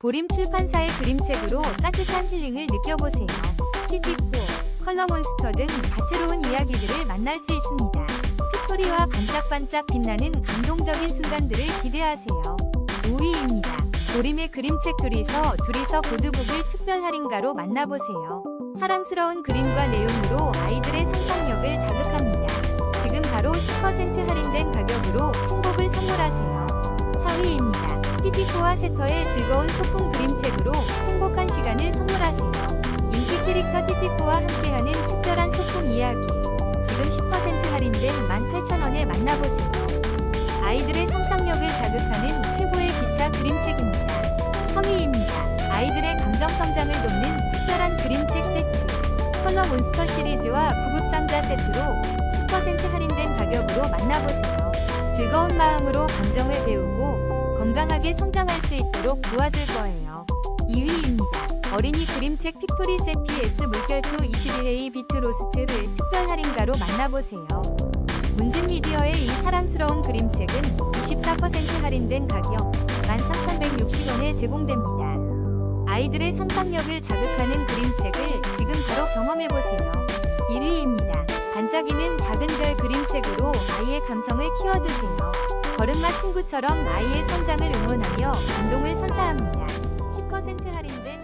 보림 출판사의 그림책으로 따뜻한 힐링을 느껴보세요. 티티포, 컬러몬스터 등 다채로운 이야기들을 만날 수 있습니다. 피토리와 반짝반짝 빛나는 감동적인 순간들을 기대하세요. 5위입니다. 보림의 그림책 둘이서 둘이서 보드북을 특별 할인가로 만나보세요. 사랑스러운 그림과 내용으로 아이들의 상상력을 자극합니다. 지금 바로 10% 할인된 가격으로. 4위입니다. 띠피코와 세터의 즐거운 소품 그림책으로 행복한 시간을 선물하세요. 인기 캐릭터 띠띠코와 함께하는 특별한 소품 이야기. 지금 10% 할인된 18,000원에 만나보세요. 아이들의 상상력을 자극하는 최고의 기차 그림책입니다. 3위입니다. 아이들의 감정 성장을 돕는 특별한 그림책 세트. 컬러 몬스터 시리즈와 구급 상자 세트로 10% 할인된 가격으로 만나보세요. 즐거운 마음으로 감정을 배우고 건강하게 성장할 수 있도록 도와줄 거예요. 2위입니다. 어린이 그림책 픽토리셋 PS 물결표 21A 비트 로스트를 특별 할인가로 만나보세요. 문진미디어의 이 사랑스러운 그림책은 24% 할인된 가격 13,160원에 제공됩니다. 아이들의 상상력을 자극하는 그림책을 지금 바로 경험해보세요. 1위입니다. 반짝이는 작은 별 그림책으로 아이의 감성을 키워주세요. 걸음마 친구처럼 아이의 성장을 응원하며 감동을 선사합니다. 10% 할인된